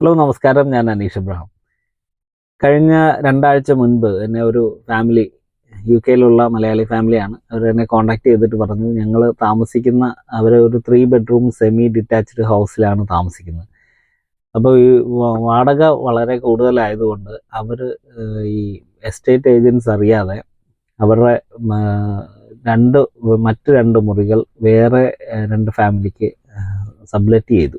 Hello നമസ്കാരം. ഞാൻ Aneesh Abraham. കഴിഞ്ഞ രണ്ടാഴ്ച മുൻപ് എന്നെ ഒരു ഫാമിലി യു കെയിലുള്ള മലയാളി ഫാമിലിയാണ്. അവർ എന്നെ കോണ്ടാക്ട് ചെയ്തിട്ട് പറഞ്ഞു ഞങ്ങൾ താമസിക്കുന്ന അവർ ഒരു ത്രീ ബെഡ്റൂം സെമി ഡിറ്റാച്ച്ഡ് ഹൗസിലാണ് താമസിക്കുന്നത്. അപ്പോൾ ഈ വാടക വളരെ കൂടുതലായതുകൊണ്ട് അവർ ഈ എസ്റ്റേറ്റ് ഏജൻസ് അറിയാതെ അവരുടെ രണ്ട് മറ്റ് രണ്ട് മുറികൾ വേറെ രണ്ട് ഫാമിലിക്ക് സബ്ലെറ്റ് ചെയ്തു.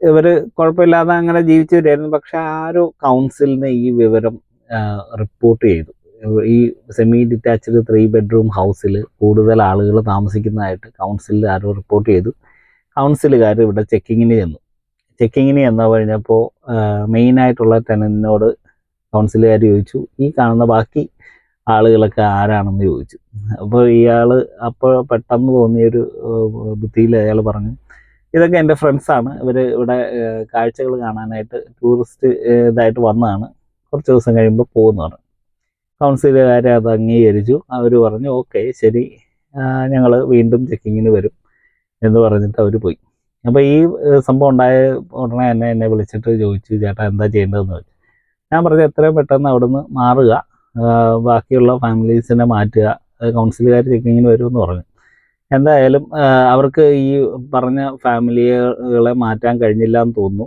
ഇവർ കുഴപ്പമില്ലാതെ അങ്ങനെ ജീവിച്ചു വരികയായിരുന്നു പക്ഷെ ആ ഒരു കൗൺസിലിന് ഈ വിവരം റിപ്പോർട്ട് ചെയ്തു. ഈ സെമി ഡിറ്റാച്ച്ഡ് ത്രീ ബെഡ്റൂം ഹൗസിൽ കൂടുതൽ ആളുകൾ താമസിക്കുന്നതായിട്ട് കൗൺസിലിൽ ആരോ റിപ്പോർട്ട് ചെയ്തു. കൗൺസിലുകാർ ഇവിടെ ചെക്കിങ്ങിന് ചെന്നു. ചെക്കിങ്ങിന് ചെന്ന് കഴിഞ്ഞപ്പോൾ മെയിനായിട്ടുള്ള ടെനന്റിനോട് കൗൺസിലുകാർ ചോദിച്ചു ഈ കാണുന്ന ബാക്കി ആളുകളൊക്കെ ആരാണെന്ന് ചോദിച്ചു. അപ്പോൾ ഇയാൾ അപ്പോൾ പെട്ടെന്ന് തോന്നിയൊരു ബുദ്ധിയിൽ അയാൾ പറഞ്ഞു ഇതൊക്കെ എന്റെ ഫ്രണ്ട്സാണ് ഇവർ ഇവിടെ കാഴ്ചകൾ കാണാനായിട്ട് ടൂറിസ്റ്റ് ഇതായിട്ട് വന്നതാണ്. കുറച്ച് ദിവസം കഴിയുമ്പോൾ പോകുന്നതാണ്. കൗൺസിലുകാർ അത് അംഗീകരിച്ചു. അവർ പറഞ്ഞു ഓക്കെ ശരി. ഞങ്ങൾ വീണ്ടും ചെക്കിങ്ങിന് വരും എന്ന് പറഞ്ഞിട്ട് അവർ പോയി. അപ്പോൾ ഈ സംഭവം ഉണ്ടായ ഉടനെ തന്നെ എന്നെ വിളിച്ചിട്ട് ചോദിച്ചു ചേട്ടാ എന്താ ചെയ്യേണ്ടതെന്ന് ചോദിച്ചു. ഞാൻ പറഞ്ഞു എത്രയും പെട്ടെന്ന് അവിടുന്ന് മാറുക. ബാക്കിയുള്ള ഫാമിലീസിനെ മാറ്റുക. കൗൺസിലുകാർ ചെക്കിങ്ങിന് വരുമെന്ന് പറഞ്ഞു. എന്തായാലും അവർക്ക് ഈ പറഞ്ഞ ഫാമിലികളെ മാറ്റാൻ കഴിഞ്ഞില്ല എന്ന് തോന്നുന്നു.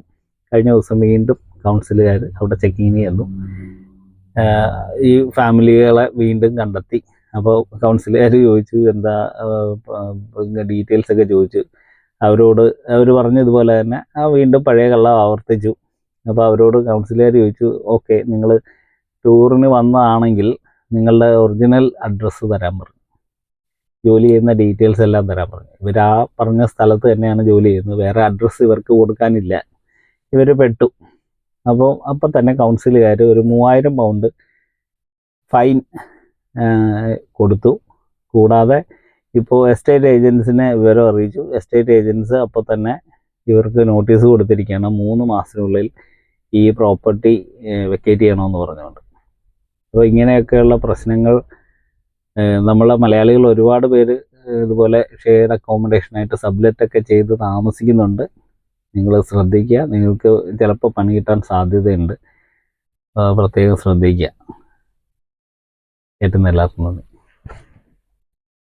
കഴിഞ്ഞ ദിവസം വീണ്ടും കൗൺസിലുകാർ അവിടെ ചെക്കിങ്ങിന് ചെന്നു ഈ ഫാമിലികളെ വീണ്ടും കണ്ടെത്തി. അപ്പോൾ കൗൺസിലുകാർ ചോദിച്ചു എന്താ ഡീറ്റെയിൽസ് ഒക്കെ ചോദിച്ചു. അവരോട് അവർ പറഞ്ഞതുപോലെ തന്നെ ആ വീണ്ടും പഴയ കള്ളം ആവർത്തിച്ചു. അപ്പോൾ അവരോട് കൗൺസിലുകാർ ചോദിച്ചു ഓക്കെ നിങ്ങൾ ടൂറിന് വന്നതാണെങ്കിൽ നിങ്ങളുടെ ഒറിജിനൽ അഡ്രസ്സ് തരാൻ പറഞ്ഞു ജോലി ചെയ്യുന്ന ഡീറ്റെയിൽസ് എല്ലാം തരാൻ പറഞ്ഞു. ഇവർ ആ പറഞ്ഞ സ്ഥലത്ത് തന്നെയാണ് ജോലി ചെയ്യുന്നത്. വേറെ അഡ്രസ്സ് ഇവർക്ക് കൊടുക്കാനില്ല. ഇവർ പെട്ടു. അപ്പോൾ അപ്പം തന്നെ കൗൺസിലുകാർ ഒരു മൂവായിരം പൗണ്ട് ഫൈൻ കൊടുത്തു. കൂടാതെ ഇപ്പോൾ എസ്റ്റേറ്റ് ഏജൻസിനെ വിവരം അറിയിച്ചു. എസ്റ്റേറ്റ് ഏജൻസ് അപ്പോൾ തന്നെ ഇവർക്ക് നോട്ടീസ് കൊടുത്തിരിക്കുകയാണ്. മൂന്ന് മാസത്തിനുള്ളിൽ ഈ പ്രോപ്പർട്ടി വെക്കേറ്റ് ചെയ്യണമെന്ന് പറഞ്ഞുകൊണ്ട്. അപ്പോൾ ഇങ്ങനെയൊക്കെയുള്ള പ്രശ്നങ്ങൾ നമ്മളെ മലയാളികൾ ഒരുപാട് പേര് ഇതുപോലെ ഷെയർഡ് അക്കോമഡേഷനായിട്ട് സബ്ലെറ്റ് ഒക്കെ ചെയ്ത് താമസിക്കുന്നുണ്ട്. നിങ്ങൾ ശ്രദ്ധിക്കുക. നിങ്ങൾക്ക് ചിലപ്പോൾ പണി കിട്ടാൻ സാധ്യതയുണ്ട്. പ്രത്യേകം ശ്രദ്ധിക്കുക. കേട്ടുന്ന എല്ലാവർക്കും നന്ദി.